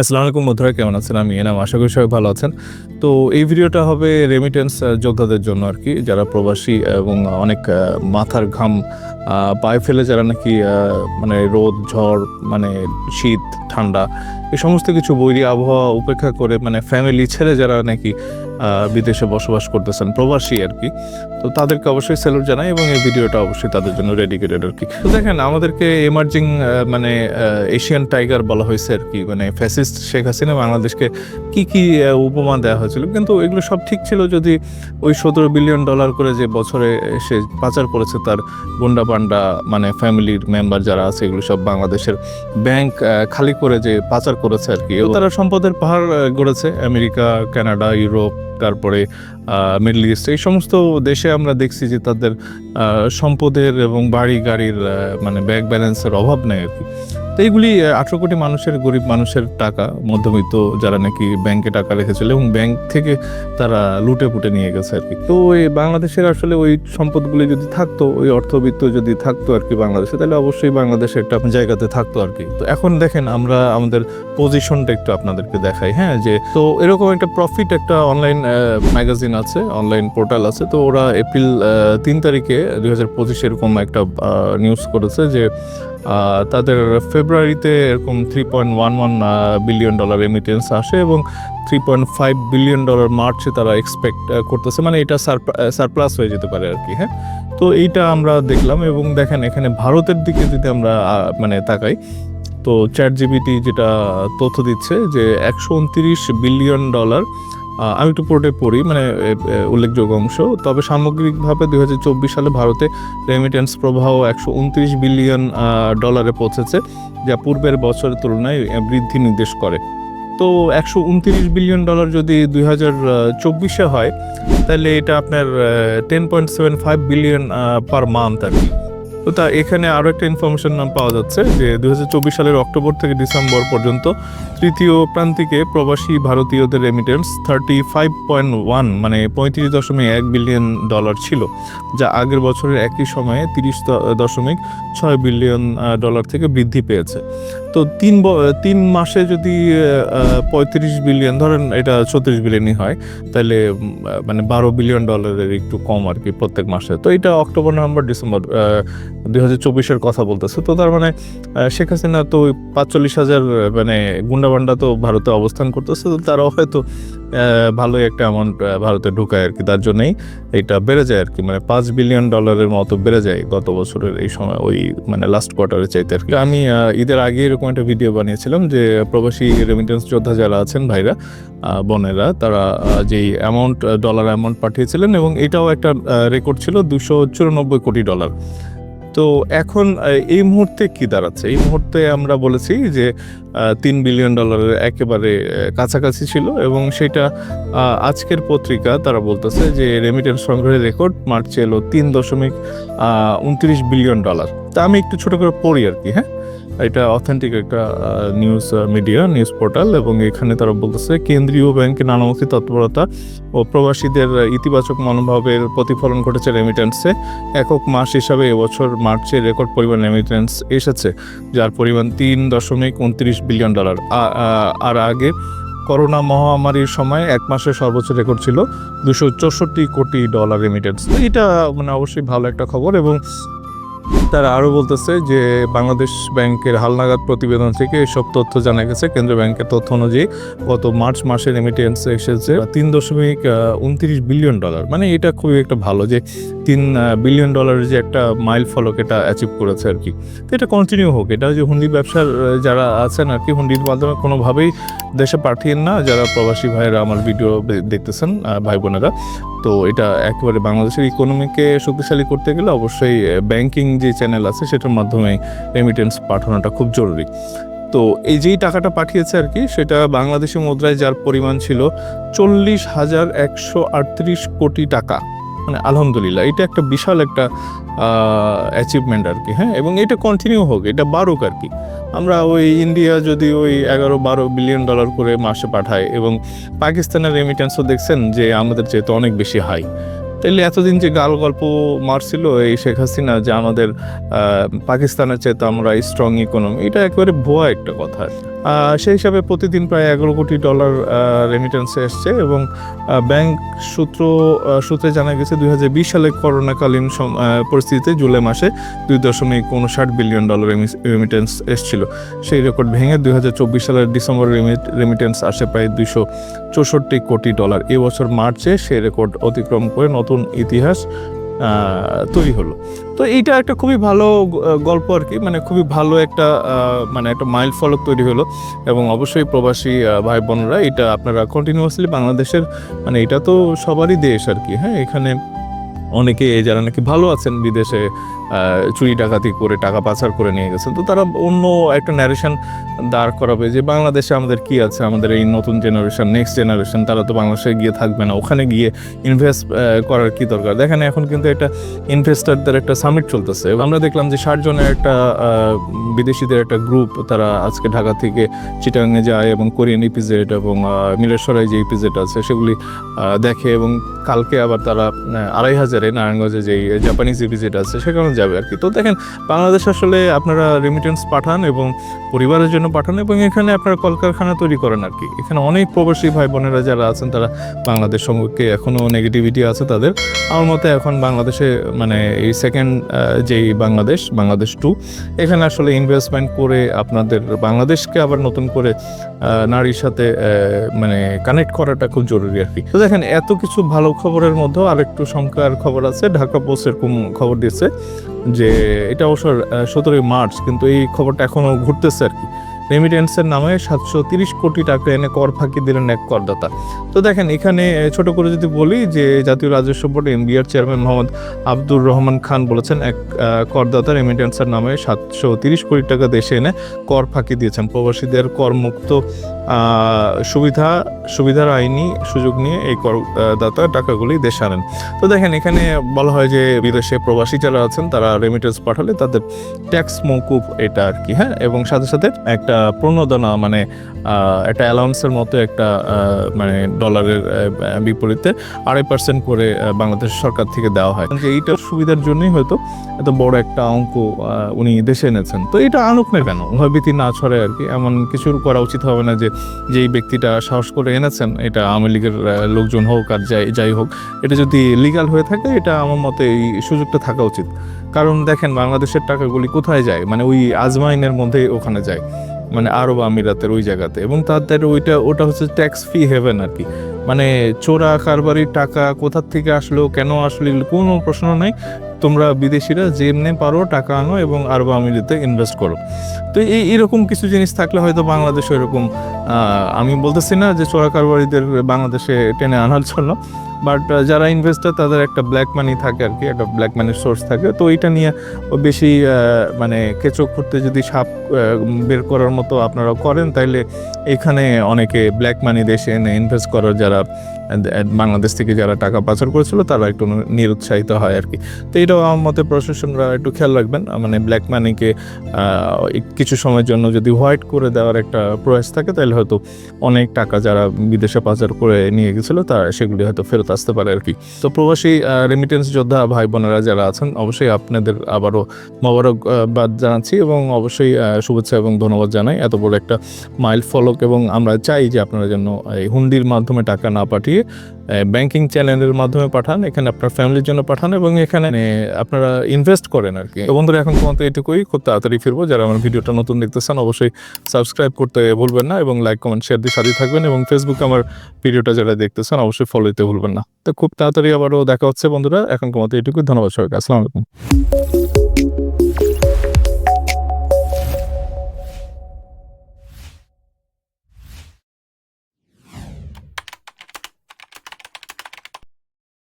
আসসালামু আলাইকুম বন্ধুরা, কেমন আছেন? আমি এনাম, আশা করি সবাই ভালো আছেন। তো এই ভিডিওটা হবে রেমিটেন্স যোদ্ধাদের জন্য আর কি, যারা প্রবাসী এবং অনেক মাথার ঘাম পায়ে ফেলে যারা নাকি মানে রোদ, ঝড় মানে শীত, ঠান্ডা, এই সমস্ত কিছু বৈরী আবহাওয়া উপেক্ষা করে মানে ফ্যামিলি ছেড়ে যারা নাকি বিদেশে বসবাস করতেছেন, প্রবাসী আর কি, তো তাদেরকে অবশ্যই স্যালুট জানাই এবং এই ভিডিওটা অবশ্যই তাদের জন্য ডেডিকেটেড আর কি তো দেখেন, আমাদেরকে এমার্জিং মানে এশিয়ান টাইগার বলা হয়েছে আর কি মানে ফ্যাসিস্ট শেখ হাসিনা বাংলাদেশকে কি কি উপমা দেওয়া হয়েছিল, কিন্তু এগুলো সব ঠিক ছিল যদি ওই সতেরো বিলিয়ন ডলার করে যে বছরে সে পাচার করেছে তার গুন্ডা পান্ডা মানে ফ্যামিলির মেম্বার যারা আছে, এগুলো সব বাংলাদেশের ব্যাংক খালি করে যে পাচার করেছে আর কি। তারা সম্পদের পাহাড় গড়েছে। আমেরিকা, কানাডা, ইউরোপ, তারপরে মিডল ইস্ট, এই সমস্ত দেশে আমরা দেখছি যে তাদের সম্পদের এবং বাড়ি গাড়ির মানে ব্যাংক ব্যালেন্সের অভাব নেই আর কি। তো এইগুলি আঠারো কোটি মানুষের, গরিব মানুষের টাকা, মধ্যবিত্ত যারা নাকি ব্যাংকে টাকা রেখেছিল এবং ব্যাংক থেকে তারা লুটে পুটে নিয়ে গেছে আর কি। তো এই বাংলাদেশের আসলে ওই সম্পদগুলি যদি থাকতো, ওই অর্থবিত্ত যদি থাকতো আর কি বাংলাদেশে, তাহলে অবশ্যই বাংলাদেশে একটা জায়গাতে থাকতো আর কি। তো এখন দেখেন আমরা আমাদের পজিশনটা একটু আপনাদেরকে দেখাই হ্যাঁ যে তো এরকম একটা প্রফিট একটা অনলাইন ম্যাগাজিন আছে অনলাইন পোর্টাল আছে, তো ওরা এপ্রিল তিন তারিখে দুই হাজার পঁচিশে এরকম একটা নিউজ করেছে যে তাদের ফেব্রুয়ারিতে এরকম three point one one billion dollar remittance আসে এবং three point five billion dollar মার্চে তারা এক্সপেক্ট করতেছে। মানে এটা সারপ্লাস হয়ে যেতে পারে আর কি হ্যাঁ? তো এইটা আমরা দেখলাম এবং দেখেন, এখানে ভারতের দিকে যদি আমরা মানে তাকাই, তো চ্যাট জিবিটি যেটা তথ্য দিচ্ছে যে একশো উনত্রিশ বিলিয়ন ডলার আমি একটু পোর্টে পড়ি মানে উল্লেখযোগ্য অংশ। তবে সামগ্রিকভাবে দুই হাজার চব্বিশ সালে ভারতে রেমিটেন্স প্রবাহ একশো উনত্রিশ বিলিয়ন ডলারে পৌঁছেছে, যা পূর্বের বছরের তুলনায় বৃদ্ধি নির্দেশ করে। তো একশো উনত্রিশ বিলিয়ন ডলার যদি দুই হাজার চব্বিশে হয়, তাহলে এটা আপনার ten point seven five billion per month আর কি। তো তা এখানে আরও একটা ইনফরমেশন নাম পাওয়া যাচ্ছে যে দু হাজার চব্বিশ সালের অক্টোবর থেকে ডিসেম্বর পর্যন্ত তৃতীয় প্রান্তিকে প্রবাসী ভারতীয়দের remittance thirty five point one মানে পঁয়ত্রিশ দশমিক এক বিলিয়ন ডলার ছিল, যা আগের বছরের একই সময়ে তিরিশ দশমিক ছয় বিলিয়ন ডলার থেকে বৃদ্ধি পেয়েছে। তো তিন তিন মাসে যদি পঁয়ত্রিশ বিলিয়ন, ধরেন এটা ছত্রিশ বিলিয়নই হয়, তাহলে মানে বারো বিলিয়ন ডলারের একটু কম আর কি প্রত্যেক মাসে। তো এটা অক্টোবর, নভেম্বর, ডিসেম্বর দুই হাজার চব্বিশের কথা বলতেছে। তো তার মানে শেখ হাসিনা তো পাঁচচল্লিশ হাজার মানে গুন্ডাবান্ডা তো ভারতে অবস্থান করতেছে, তো তারাও হয়তো ভালোই একটা অ্যামাউন্ট ভারতে ঢুকায় আর কি, তার জন্যই এটা বেড়ে যায় আর কি। মানে পাঁচ বিলিয়ন ডলারের মতো বেড়ে যায় গত বছরের এই সময়, ওই মানে লাস্ট কোয়ার্টারে চাইতে আর কি। আমি ঈদের আগে এরকম একটা ভিডিও বানিয়েছিলাম যে প্রবাসী রেমিটেন্স যোদ্ধা যারা আছেন ভাইরা বোনেরা, তারা যেই অ্যামাউন্ট ডলার অ্যামাউন্ট পাঠিয়েছিলেন এবং এটাও একটা রেকর্ড ছিল দুশো চুরানব্বই কোটি ডলার তো এখন এই মুহূর্তে কি দাঁড়াচ্ছে? এই মুহূর্তে আমরা বলেছি যে তিন বিলিয়ন ডলারের একেবারে কাছাকাছি ছিল এবং সেটা আজকের পত্রিকা তারা বলতেছে যে রেমিটেন্স সংগ্রহের রেকর্ড মার্চে এলো তিন দশমিক উনত্রিশ বিলিয়ন ডলার। তা আমি একটু ছোট করে পড়ি আর কি হ্যাঁ? এটা অথেন্টিক একটা নিউজ মিডিয়া নিউজ পোর্টাল এবং এখানে তারা বলতেছে কেন্দ্রীয় ব্যাংকের নানামুখী তৎপরতা ও প্রবাসীদের ইতিবাচক মনোভাবের প্রতিফলন ঘটেছে রেমিটেন্সে একক মাস হিসাবে এবছর মার্চে রেকর্ড পরিমাণ রেমিটেন্স এসেছে, যার পরিমাণ তিন দশমিক উনত্রিশ বিলিয়ন ডলার আর আগে করোনা মহামারীর সময় এক মাসের সর্বোচ্চ রেকর্ড ছিল দুশো চৌষট্টি কোটি ডলার রেমিটেন্স এটা মানে অবশ্যই ভালো একটা খবর এবং তারা আরও বলতেছে যে বাংলাদেশ ব্যাংকের হালনাগাদ প্রতিবেদন থেকে এসব তথ্য জানা গেছে। কেন্দ্রীয় ব্যাংকের তথ্য অনুযায়ী গত মার্চ মাসের রেমিটেন্স এসেছে। তিন দশমিক উনত্রিশ বিলিয়ন ডলার মানে এটা খুবই একটা ভালো যে তিন বিলিয়ন ডলারের যে একটা মাইল ফলক এটা অ্যাচিভ করেছে আর কি। তো এটা কন্টিনিউ হোক, এটা যে হুন্ডি ব্যবসার যারা আছেন আর কি, হুন্ডির মাধ্যমে কোনোভাবেই দেশে পাঠিয়েন না, যারা প্রবাসী ভাইয়েরা আমার ভিডিও দেখতেছেন ভাই বোনেরা। তো এটা একেবারে বাংলাদেশের ইকোনমিকে শক্তিশালী করতে গেলে অবশ্যই ব্যাংকিং যে চ্যানেল আছে, সেটার মাধ্যমে রেমিটেন্স পাঠানোটা খুব জরুরি। তো এই যেই টাকাটা পাঠিয়েছে আর কি, সেটা বাংলাদেশি মুদ্রায় যার পরিমাণ ছিল চল্লিশ হাজার একশো আটত্রিশ কোটি টাকা। মানে আলহামদুলিল্লাহ এটা একটা বিশাল একটা অ্যাচিভমেন্ট আর কি হ্যাঁ? এবং এটা কন্টিনিউ হোক এটা বাড়ুক আর কি। আমরা ওই ইন্ডিয়া যদি ওই এগারো বারো বিলিয়ন ডলার করে মাসে পাঠায় এবং পাকিস্তানের রেমিটেন্সও দেখছেন যে আমাদের চেয়ে তো অনেক বেশি হাই তাইলে এতদিন যে গাল গল্প মারছিল এই শেখ হাসিনা যে আমাদের পাকিস্তানের চেয়ে তো আমরা স্ট্রং ইকোনমি এটা একেবারে ভুয়া একটা কথা আহ, সেই হিসাবে প্রতিদিন প্রায় এগারো কোটি ডলার রেমিটেন্সে এসছে এবং ব্যাংক সূত্র সূত্রে জানা গেছে দুই হাজার বিশ সালে করোনাকালীন পরিস্থিতিতে জুলাই মাসে দুই দশমিক উনষাট বিলিয়ন ডলার রেমিটেন্স এসেছিল। সেই রেকর্ড ভেঙে দুই হাজার চব্বিশ সালের ডিসেম্বর রেমিটেন্স আসে প্রায় দুইশো চৌষট্টি কোটি ডলার এবছর মার্চে সেই রেকর্ড অতিক্রম করে নতুন ইতিহাস তৈরি হলো। তো এইটা একটা খুবই ভালো গল্প আর কি মানে খুবই ভালো একটা মানে একটা মাইল ফলক তৈরি হলো এবং অবশ্যই প্রবাসী ভাই বোনরা এটা আপনারা কন্টিনিউয়াসলি বাংলাদেশের মানে এটা তো সবারই দেশ আর কি হ্যাঁ? এখানে অনেকে যারা নাকি ভালো আছেন বিদেশে চুরি ডাকাতি করে টাকা পাচার করে নিয়ে গেছেন তো তারা অন্য একটা ন্যারেশন দাঁড় করাবে যে বাংলাদেশে আমাদের কি আছে আমাদের এই নতুন জেনারেশন নেক্সট জেনারেশন তারা তো বাংলাদেশে গিয়ে থাকবে না। ওখানে গিয়ে ইনভেস্ট করার কি দরকার? দেখেন এখন কিন্তু একটা ইনভেস্টারদের একটা সামিট চলতেছে। আমরা দেখলাম যে ষাট জনের একটা বিদেশিদের একটা গ্রুপ তারা আজকে ঢাকা থেকে চিটাঙ্গে যায় এবং কোরিয়ান ইপিজেড এবং আহ, মিরেশ্বরায় যে ইপিজেড আছে সেগুলি দেখে এবং কালকে আবার তারা আড়াই হাজারে নারায়ণগঞ্জে যে জাপানিজ ইপিজেড আছে সেখানে যাবে আর কি। তো দেখেন, বাংলাদেশ আসলে আপনারা রেমিটেন্স পাঠান এবং পরিবারের জন্য পাঠান এবং এখানে আপনারা কলকারখানা তৈরি করেন আর কি। এখানে অনেক প্রবাসী ভাই বোনেরা যারা আছেন, তারা বাংলাদেশ সম্পর্কে এখনও নেগেটিভিটি আছে তাদের। আমার মতে এখন বাংলাদেশে মানে এই সেকেন্ড যেই বাংলাদেশ বাংলাদেশ টু এখানে আসলে ইনভেস্টমেন্ট করে আপনাদের বাংলাদেশকে আবার নতুন করে নারীর সাথে মানে কানেক্ট করাটা খুব জরুরি আর কি। তো দেখেন, এত কিছু ভালো খবরের মধ্যেও আরেকটু সংখ্যার খবর আছে। ঢাকা পোস্ট এরকম খবর দিচ্ছে যে এটা অবশ্য সতেরোই মার্চ কিন্তু এই খবরটা এখনও ঘুরতেছে আর কি। রেমিটেন্সের নামে সাতশো তিরিশ কোটি টাকা এনে কর ফাঁকি দিলেন এক করদাতা। তো দেখেন, এখানে ছোট করে যদি বলি যে জাতীয় রাজস্ব board NBR chairman Mohammad Abdur Rahman Khan বলেছেন, এক করদাতা রেমিটেন্সের নামে সাতশো তিরিশ কোটি টাকা দেশে এনে কর ফাঁকি দিয়েছেন। প্রবাসীদের করমুক্ত সুবিধা, সুবিধার আইনি সুযোগ নিয়ে এই করদাতা টাকাগুলি দেশে আনেন। তো দেখেন, এখানে বলা হয় যে বিদেশে প্রবাসী যারা আছেন, তারা রেমিটেন্স পাঠালে তাদের ট্যাক্স মৌকুব এটা আর কি হ্যাঁ? এবং সাথে সাথে একটা প্রণোদনা মানে একটা অ্যালাউন্সের মতো একটা মানে ডলারের বিপরীতে আড়াই পার্সেন্ট করে বাংলাদেশ সরকার থেকে দেওয়া হয়। যে এইটার সুবিধার জন্যই হয়তো এত বড় একটা অঙ্ক উনি দেশে এনেছেন। তো এটা আনুক না কেন? ভয়ভীতি না ছড়ে আর কি। এমন কিছু করা উচিত হবে না যে, যেই ব্যক্তিটা সাহস করে এনেছেন, এটা আওয়ামী লীগের লোকজন হোক আর যাই যাই হোক, এটা যদি লিগাল হয়ে থাকে, এটা আমার মতে এই সুযোগটা থাকা উচিত। কারণ দেখেন, বাংলাদেশের টাকাগুলি কোথায় যায়? মানে ওই আজমাইনের মধ্যে ওখানে যায়। মানে আরব আমিরাতের ওই জায়গাতে। এবং তাদের ওইটা, ওটা হচ্ছে ট্যাক্স ফ্রি হেভেন আর কি। মানে চোরা কারবারির টাকা কোথার থেকে আসলো, কেন আসলো কোনো প্রশ্ন নেই। তোমরা বিদেশিরা যেমনি পারো টাকা আনো এবং আরব আমিরাতে ইনভেস্ট করো। তো এই, এরকম কিছু জিনিস থাকলে হয়তো বাংলাদেশে এরকম আমি বলতেছি না যে চোরা, কারবারিদের বাংলাদেশে টেনে আনার জন্য। বাট যারা ইনভেস্টার তাদের একটা ব্ল্যাক মানি থাকে আর কি, একটা ব্ল্যাক মানির সোর্স থাকে। তো ওইটা নিয়ে বেশি মানে কেঁচো খুঁড়তে যদি সাপ বের করার মতো আপনারা করেন, তাইলে এখানে অনেকে ব্ল্যাক মানি দেশে এনে ইনভেস্ট করার যারা বাংলাদেশ থেকে যারা টাকা পাচার করেছিল, তারা একটু নিরুৎসাহিত হয় আর কি। তো এটাও আমার মতে প্রশাসনরা একটু খেয়াল রাখবেন। মানে ব্ল্যাক মানিকে কিছু সময়ের জন্য যদি হোয়াইট করে দেওয়ার একটা প্রয়াস থাকে, তাহলে হয়তো অনেক টাকা যারা বিদেশে পাচার করে নিয়ে গেছিল তারা সেগুলি হয়তো ফেরত আসতে পারে আর কি। তো প্রবাসী রেমিটেন্স যোদ্ধা ভাই বোনেরা যারা আছেন, অবশ্যই আপনাদের আবারও মোবারকবাদ জানাচ্ছি এবং অবশ্যই শুভেচ্ছা এবং ধন্যবাদ জানাই। এত বড় একটা মাইল ফলক এবং আমরা চাই যে আপনারা যেন এই হুন্ডির মাধ্যমে টাকা না পাঠিয়ে ব্যাংকিং চ্যানেলের মাধ্যমে পাঠান, এখানে আপনার ফ্যামিলির জন্য পাঠান এবং এখানে আপনারা ইনভেস্ট করেন আর কি বন্ধুরা, এখন পর্যন্ত এটুকুই। খুব তাড়াতাড়ি ফিরবো। যারা আমার ভিডিওটা নতুন দেখতেছেন, অবশ্যই সাবস্ক্রাইব করতে ভুলবেন না এবং লাইক কমেন্ট শেয়ার দিয়ে সাথে থাকবেন এবং ফেসবুকে আমার ভিডিওটা যারা দেখতেছেন, অবশ্যই ফলো দিতে ভুলবেন না। তো খুব তাড়াতাড়ি আবারও দেখা হচ্ছে বন্ধুরা। এখন পর্যন্ত এটুকুই। ধন্যবাদ সবাইকে। আসসালামু আলাইকুম।